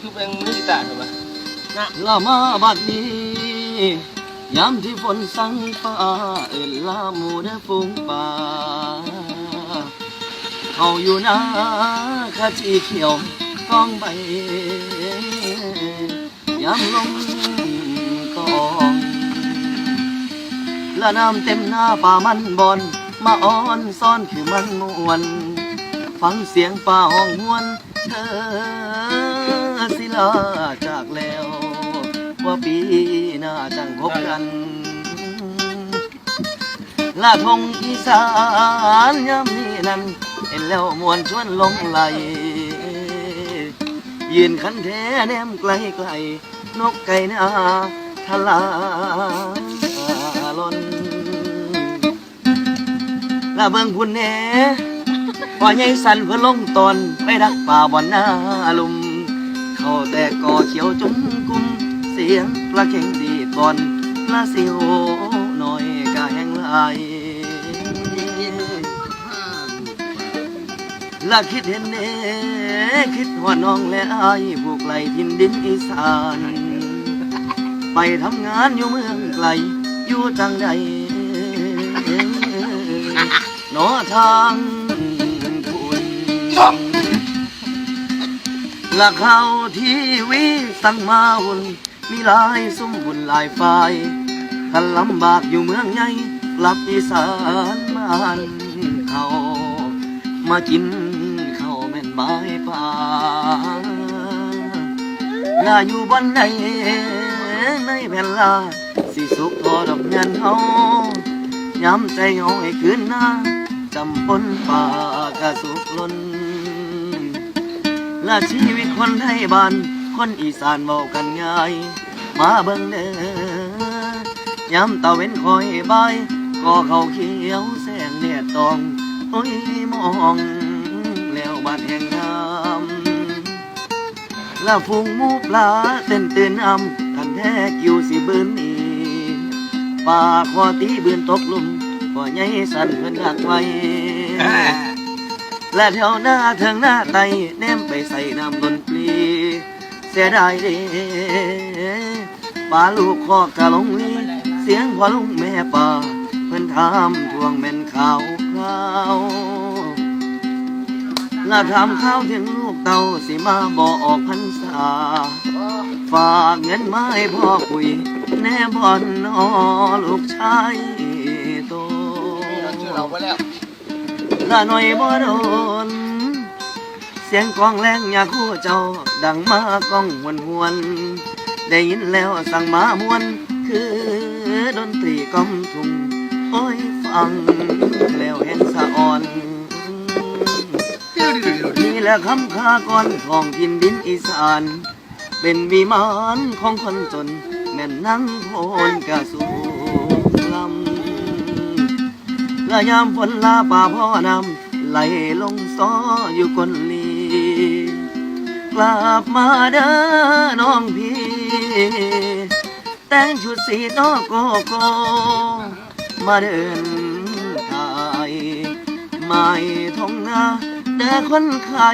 คือเป็นมือตาถูกปะนะลามาบัดนี้ยามที่ฝนสั่งฟ้าเอิ้นลาหมูเด้อฝูงป่าเขาอยู่นาคาจีเขียวกองใบยามลมตองละน้ำเต็มหน้าป่ามันบอน มาอ้อนซ่อนคือมันมวน ฟังเสียงป่าห้องหวนเธอ ลาจากแล้ว ว่าปีหน้าจังพบกัน ลาทงอีสานยามนี้นั้นเห็นแล้วมวนชวนลงไหลยืนคันแท้แนมไกลไกลนกไก่นาทลาลนลาเบิงพุ่นแหน่พอใหญ่สันเพื่อลงตอนไปรักป่าบ่อนนาลุม เข้าแต่ก่อเขียวจุ้มกุมเสียงปลาเข่งดีตอนปลาซิวหน่อยกะแห้งไหลายละคิดเห็นเน่คิดหัวน้องและอายผูกไหลทินดินอีสาน ไปทำงานอยู่เมืองไกล อยู่จังใดหนอทางคุณ ละเข้าทีวีสั่งมาหุ่นมีหลายสุ่มบุญหลายฝ่ายท่านลำบากอยู่เมืองใหญ่กลับอีสานบ้านเขามากินข้าวแม่นไม้ป่าลาอยู่บ้านใดในแผ่นลาสิสุขพอดอกเงินเฮาย้ำใจเฮาให้คืนหน้าจำปนป่ากะสุกล้น ละชีวิตคนไทยบ้าน คนอีสานเว้ากันง่าย มาเบิ่งเด้อยามตะเว้นคอยบายก็เขาเขียวแสงเนียดตองโอ้ยมองแล้วบาดแห่งน้ำและฝูงหมูปลาเต้นตื่นอำทันแท้กิวสิบืนนีป่าคอตีบืนตกหลุมพ่อใหญ่สั่นเพิ่นหักไว้ และแถวหน้าเทิงหน้าไตแนมไปใส่น้ำดนตรี เสียดายเด้ป่าลูกคอกะลงลีเสียงพอลุงแม่ป่าเพิ่นถามทวงแม่นข่าวคราวละถามข้าวถึงลูกเต่าสิมาบอกออกพรรษา ฝากเงินมาให้พ่อคุย แน่บอนนอลูกชายโต เราไปแล้วละหน่อยบ่โดน เสียงกองแรงอยากคู่เจ้า ดังมากล้องหวนหวน ได้ยินแล้วสั่งมามวน คือดนตรีกอมทุ่งโอ้ยฟังแล้วเห็นสะอ่อน นี่แหละคำคากรของทินดินอีสาน เป็นวิมานของคนจน แม่นนั่งโพนกระสูำละยามฝนลาป่าพ่อนำไหลลงซออยู่ก้นลีกลับมาเด้อน้องพี่ แต่งชุดสีนอโกโก มาเดินทายไม่ทงนาเด้อคนไข้